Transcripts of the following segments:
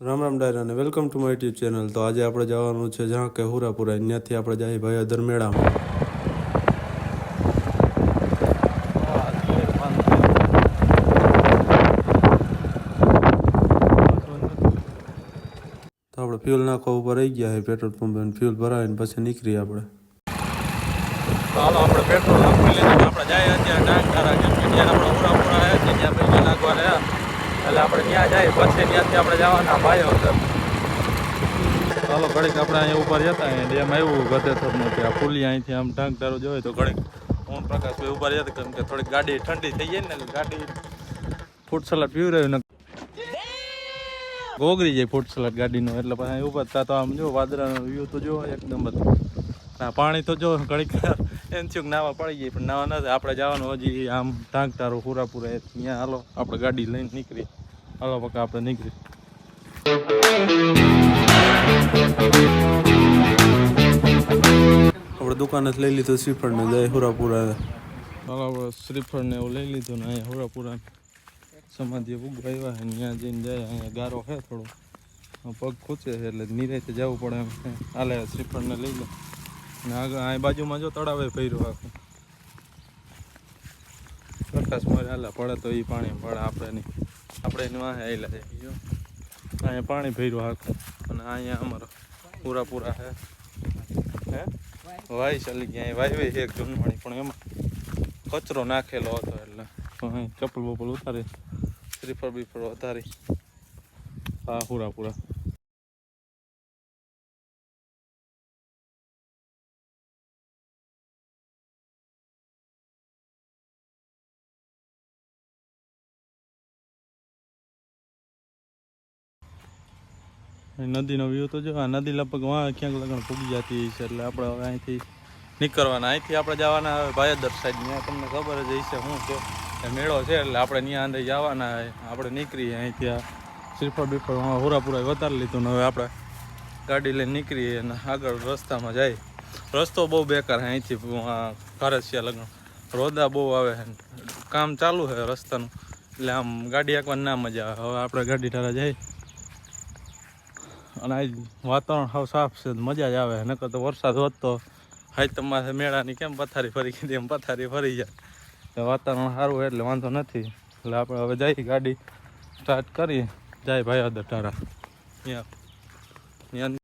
રામ રામ ડાયરા અને welcome to my YouTube channel. તો આજે આપણે જવાનું છે જ્યાં કે હુરાપુરા. ત્યાંથી આપણે જઈએ ભાઈદર મેળામાં. તો આપણે ફ્યુલ નાખવા ઉપર રહી ગયા છે પેટ્રોલ પંપે ફ્યુલ ભરાવીને પછી નીકળીએ આપણે. હાલો, આપણે પેટ્રોલ નાખી લીધું આપણે જાય ત્યાં આપણે પૂરા પૂરા ત્યાં પૈસા નાખવા એટલે આપણે ત્યાં જાય, પછી ત્યાંથી આપણે જવાના ભાઈઓ ચાલો, ઘડીક આપણે અહીંયા ઉપર જતા અહીંયા ડેમ આવ્યું ગતેથરનું આ પુલી અહીંથી આમ ડાંગ તારું જોઈએ તો ઘડીક ઓમ પ્રકાશભાઈ ઉપર જતા કેમ કે થોડીક ગાડી ઠંડી થઈ જાય ને ગાડી ફૂટ સલાડ પીવી રહ્યું ગોગરી જાય ફૂટ સલાડ ગાડીનો, એટલે પછી ઉપર તો આમ જો, વાદળાનો વ્યૂ તો જો, એકદમ બધું ના, પાણી તો જો, ઘડીક એમ થયું નાવા પડી જાય પણ નાવા નથી આપણે જવાનું હજી આમ ટાંક તારું પૂરા પૂરા ત્યાં. હાલો, આપણે ગાડી લઈને નીકળી હાલો પકા આપણે નીકળી. આપણે દુકાને લઈ લીધું શ્રીફળ ને જય હોરાપુરા. હાલો આપણે શ્રીફળ ને એવું લઈ લીધું ને અહીંયા હોરાપુરા પૂરા સમાધિ ઉગવા આવ્યા છે ત્યાં જઈને જાય અહીંયા ગારો છે થોડો. પગ ખૂચે છે એટલે નિરાયતે જવું પડે એમ. હાલે શ્રીફળ ને લઈ લો. ને આગળ અહીં બાજુમાં જો તળાવે ભર્યું આખું. પ્રકાશ મારે હાલા પડે તો એ પાણી પડે આપણે નહીં. આપણે એની વાહે આવેલા છે. અહીંયા પાણી ભર્યું આખું અને અહીંયા અમારો પૂરા પૂરા છે. હે? વાય ચાલી ગયા. અહીં વાય છે એક જૂનવાણી, પણ એમાં કચરો નાખેલો હતો એટલે અહીં ચપ્પલ બપલ ઉતારી શ્રીફળ બીફળ ઉતારી હા પૂરા પૂરા નદીનો વ્યૂ તો જો, આ નદી લગભગ વાં ક્યાંક લગ્ન પૂગી જતી છે એટલે આપણે હવે અહીંથી નીકળવાના. અહીંથી આપણે જવાના હવે ભાયદર સાઈડ ત્યાં તમને ખબર જ હશે શું છે મેળો છે એટલે આપણે ત્યાં અંદર જવાના આપણે નીકળીએ અહીંથી આ શ્રીફળ બીફળ હોરાપુરા વધારી લીધું ને હવે આપણે ગાડી લઈને નીકળીએ અને આગળ રસ્તામાં જાય. રસ્તો બહુ બેકાર છે અહીંથી ઘરસિયા લગ્ન રોદા બહુ આવે કામ ચાલુ છે રસ્તાનું. એટલે આમ ગાડી આંકવાની ના મજા આવે. હવે આપણે ગાડી ઠારા જાય અને આજ વાતાવરણ સાવ સાફ છે મજા જ આવે નકર તો વરસાદ હોત તો હાઈ તમારે મેળાની કેમ પથારી ફરી ગઈ એમ પથારી ફરી જાય વાતાવરણ સારું એટલે વાંધો નથી. એટલે આપણે હવે જઈએ ગાડી સ્ટાર્ટ કરીએ જાય ભાઈ ત્યાં ત્યાં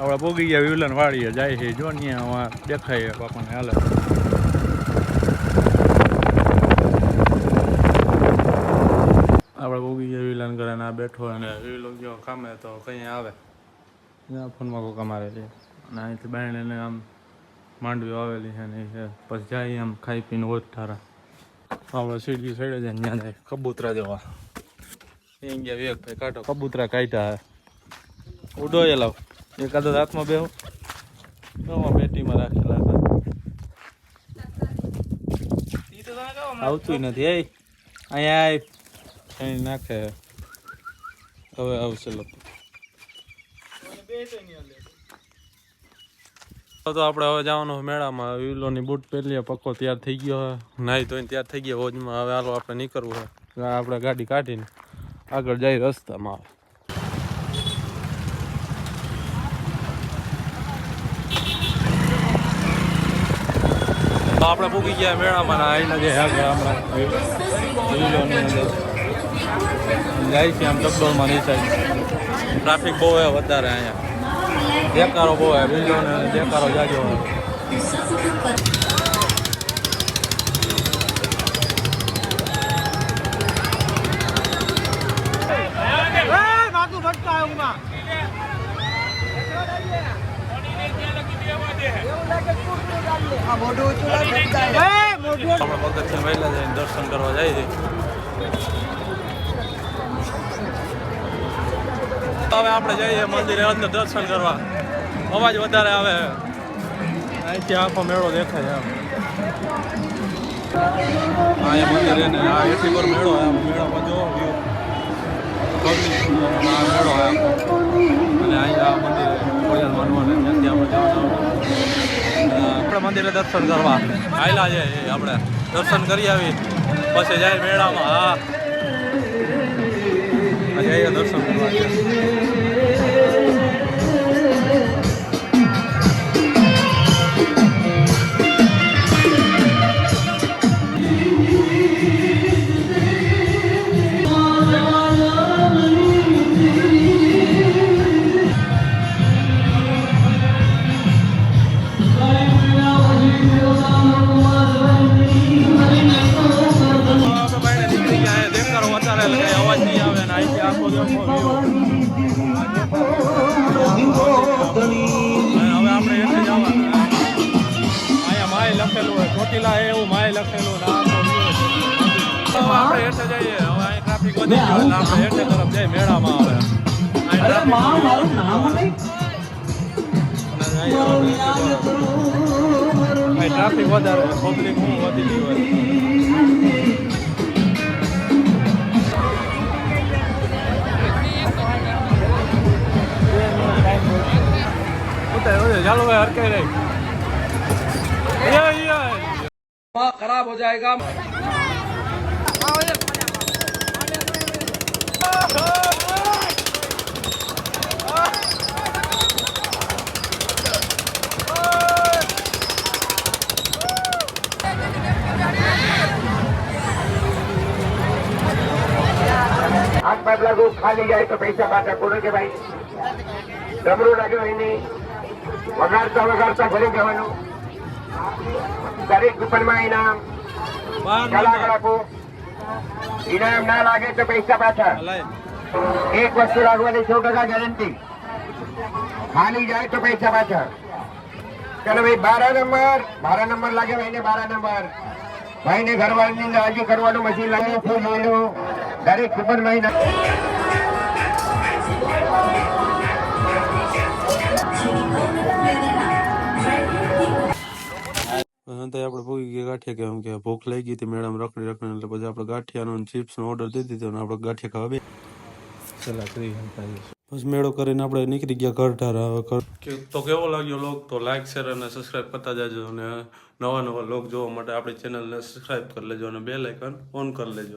આપણે પોગી ગયા વિવલન વાળીએ. જાય છે. જો ને અહીંયા દેખાય આપણને હાલે આપણે પોગી ગયા વિલન કરે આ બેઠો અને એવી લોકો ગયો કામે તો કંઈ આવે. ફોનમાં કોઈ કમારે છે. અને અહીંથી બાયણે આમ માંડવી આવેલી છે ને એ છે. પછી જાય આમ ખાઈ પીને હોત ઠારા. આપણે સીડી સાઈડે જાય ત્યાં જાય. કબૂતરા જેવા. અહીં ગયા વેગ ભાઈ કાઢો. કબૂતરા કાઢ્યા હે. ઉડો એ લાવ. એકાદો હાથમાં બેહો. પેટીમાં રાખેલા હતા. આવતું નથી એ અહીંયા આય નાખે. હવે આવશે લોકો. તો આપણે હવે જવાનું મેળામાં. વિલોની બૂટ પહેરીએ, પક્કો તૈયાર થઈ ગયો હે નાહી ધોઈને તૈયાર થઈ ગયો હોજમાં. હવે હાલો આપણે નીકળવું હોય આપણે ગાડી કાઢીને આગળ જાય રસ્તામાં. તો આપણે પૂકી ગયા મેળામાં આવીને જે હે હમણાં. જાય છે આમ ચકડોળમાં ની સાઈડ ટ્રાફિક બહુ હોય વધારે અહીંયા. દેકારો બહુ હે વિલો ને દેકારો જાજો હોય આપણે પગથિયા વહેલા જઈને દર્શન કરવા જાય છે. હવે આપણે જઈએ મંદિરે અંદર દર્શન કરવા. અવાજ વધારે આવે. અહીંથી આખો મેળો દેખાય આમ હા એ મંદિર એને, આ એટલી પર મેળો આ મેળામાં જો આ મેળો આ અને આ મંદિરે ભોજન માનવાને ત્યાંથી આપણે આપણે મંદિરે દર્શન કરવા. આયલા છે આપણે. દર્શન કરી આવી. પછી જાય મેળામાં. હા. આ જઈએ દર્શન કરવા આપણે ચોટીલા એવું માય લખેલું આપણે હેઠે જઈએ. હવે અહીં ટ્રાફિક વધી ગયો એટલે આપણે હેઠે તરફ જઈએ મેળામાં અહીં ટ્રાફિક વધારે પબ્લિક હું વધી ગયું હોય. ચાલો ભાઈ હરકાઈ રહી. खराब हो जाएगा હાથ પાઇપ લાગુ ખાલી જાય તો પૈસા પાછા કોને કે ભાઈ ડમરું લાગ્યો એને વગાડતા વગાડતા ઘરે જવાનું દરેક દુકાનમાં ઇનામ બાર કલાકાર ઇનામ ના લાગે તો પૈસા પાછા. એક વસ્તુ લાગવાની સો ટકા ગેરંટી. ખાલી જાય તો પૈસા પાછા. ચાલો ભાઈ બારા નંબર. બારા નંબર લાગે ભાઈને બારા નંબર. ભાઈને ઘરવાળીની રાજી કરવાનું મશીન લાગે ફૂલ લઈ દરેક કુપનમાં ઇનામ અંતે આપણે ભોગી ગયા ગાંઠિયા કે એમ કે ભૂખ લાગી ગઈ હતી મેડમ રખડી રખડી એટલે પછી આપણે ગાંઠિયાનો ચિપ્સનો ઓર્ડર દઈ દીધો અને આપણે ગાંઠિયા ખાવા બે ચલા કરી પછી મેળો કરીને આપણે નીકળી ગયા ઘર ઠાર હવે તો કેવો લાગ્યો લોક તો લાઈક શેર અને સબસ્ક્રાઇબ કરતા જાજો અને નવા નવા લોક જોવા માટે આપણી ચેનલને સબસ્ક્રાઇબ કરી લેજો અને બે લાઇકન ઓન કરી લેજો.